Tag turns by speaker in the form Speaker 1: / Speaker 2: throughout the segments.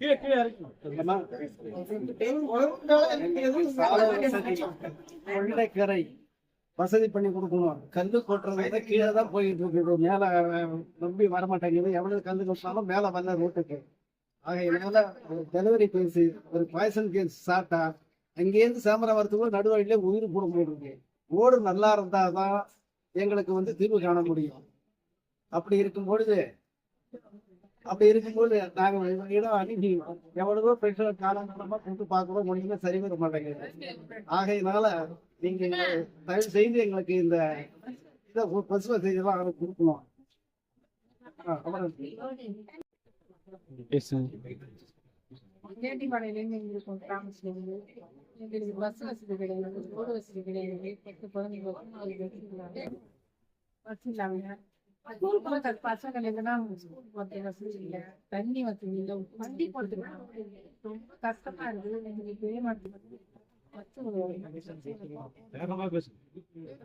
Speaker 1: கீழே கீழே
Speaker 2: வெள்ளைக்கரை வசதி பண்ணி கொடுக்கணும். கல்லு கொட்டுறத கீழே தான் போயிட்டு இருக்குது. மேல நம்பி வர மாட்டேங்குது எவ்வளவு கல்லு கொட்டினாலும் மேல வரல ரோட்டுக்கு. ஆகையினால ஒரு டெலிவரி கேஸ் ஒரு பாய்சன் கேஸ் சாப்பிட்டா அங்கேருந்து சேமரம் வரத்துக்குள்ள நடுவழியில உயிர் போட முடியிருக்கு ரோடு நல்லா இருந்தாதான் எங்களுக்கு வந்து தீர்வு காண முடியும். அப்படி இருக்கும் பொழுது அப்படி இருக்கும்போது நாங்க இடம் அணுகி எவ்வளவோ பெண்கள் காலங்காலமா கொண்டு பார்க்கறோம் முடியுமே சரி வர மாட்டேங்குது. ஆகையினால நீங்க தயவு செய்து எங்களுக்கு இந்த இதை பசு வசதியெல்லாம் அவங்களுக்கு கொடுக்கணும்.
Speaker 3: கேட்டிப்பாளையிலேருந்து எங்களுக்கு கிராமத்துலேருந்து எங்களுக்கு பஸ் வசதி கிடையாது ரோடு வசதி கிடையாது. பத்து பதினஞ்சு பஸ் பசங்கள் எதுனா ஸ்கூல் போகிற வசதி இல்லை தண்ணி வசதி இல்லை. வண்டி போகிறதுக்கு ரொம்ப கஷ்டமா இருக்குது. எங்களுக்கு பெரிய மாட்டேங்குது.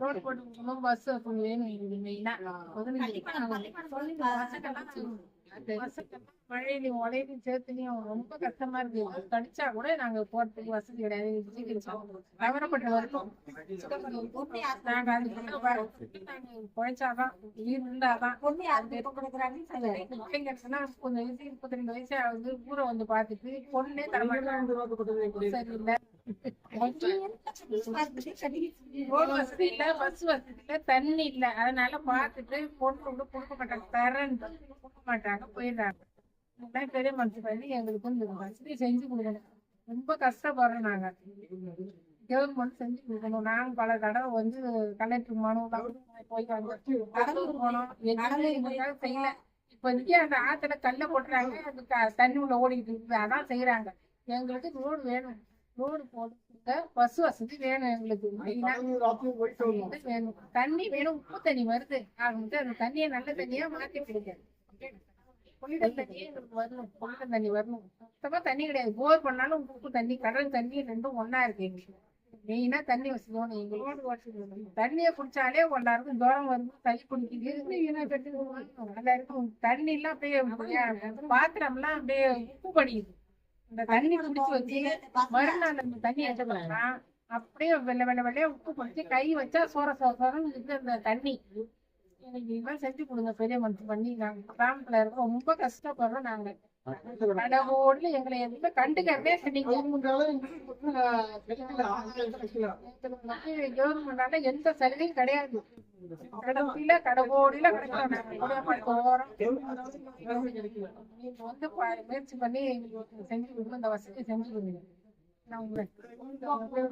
Speaker 3: ரோடு போட்டு பஸ் வேணும் மெயினா பதினஞ்சு மழையிலையும் உடையிலையும் சேர்த்துலையும் ரொம்ப கஷ்டமா இருக்கு. கடிச்சா கூட நாங்க போறதுக்கு வசதி கிடையாது. தவறப்பட்ட வரணும். நாங்க நாங்க பொழைச்சாதான் உயிர் இருந்தாதான் பிள்ளைங்கன்னா கொஞ்சம் வயசு முப்பத்தி ரெண்டு வயசு ஆகுது. ஊரை வந்து பார்த்துட்டு பொண்ணே தரமாட்டாங்க சரியில்லை ரோடு வசதி இல்ல பஸ் வசதி இல்ல தண்ணி இல்ல. அதனால பார்த்துட்டு பொண்ணு கூட கொடுக்க மாட்டாங்க. தரேன். கொடுக்க மாட்டாங்க. போயிடுறாங்க. பெரிய மனசு பண்ணி எங்களுக்கு இந்த வசதி செஞ்சு கொடுக்கணும். ரொம்ப கஷ்டப்படுறோம் நாங்க. கவர்மெண்ட் செஞ்சு கொடுக்கணும். நாங்க பல தடவை வந்து கலெக்டர் மனு போய் வந்து கடலூர் போனோம். எதுவுமே செய்யல. இப்போதைக்கு அந்த ஆத்துல கல்ல போட்டுறாங்க. அது க- தண்ணி உள்ள ஓடிட்டு இருக்குது. அதான் செய்யறாங்க. எங்களுக்கு ரோடு வேணும். ரோடு போடுங்க பஸ் வசதி வேணும் எங்களுக்கு. வேணும். தண்ணி வேணும். உப்பு தண்ணி வருது. அவங்க அந்த தண்ணியை நல்ல தண்ணியா எங்களுக்கு வரணும். குளிர் தண்ணி வரணும். சுத்தமா தண்ணி கிடையாது. போர் பண்ணாலும் உப்பு தண்ணி கடல் தண்ணி ரெண்டும் ஒண்ணா இருக்கு எங்களுக்கு. மெயினா தண்ணி வசதி எங்களுக்கு தண்ணியை குடிச்சாலே எல்லாருக்கும் ஜுரம் வருது சளி குடிக்குது எல்லாருக்கும் தண்ணி எல்லாம் அப்படியே பாத்திரம் எல்லாம் அப்படியே உப்பு படிக்குது இந்த தண்ணி குடிச்சு வச்சு மறுநாள் அந்த தண்ணி எடுத்துக்கலாம்னா அப்படியே வெள்ளை வெள்ளை வெள்ளையா உப்பு பிடிச்சி கை வச்சா சோற சோற சோறன்னு இருக்கு அந்த தண்ணி. எனக்கு இதெல்லாம் செஞ்சு கொடுங்க பெரிய மனசு பண்ணி. நாங்க கிராமத்துல இருக்கோம் ரொம்ப கஷ்டப்படுறோம் நாங்க. கடவுள்ல எங்களை எதுவுமே கண்டுக்கிறதே சரிங்க கவர்மெண்டால எந்த சலுகையும் கிடையாது. கடவுளில கடவுளில நீங்க வந்து முயற்சி பண்ணி செஞ்சு கொடுங்க இந்த வசதி செஞ்சு கொடுங்க நான் உங்களை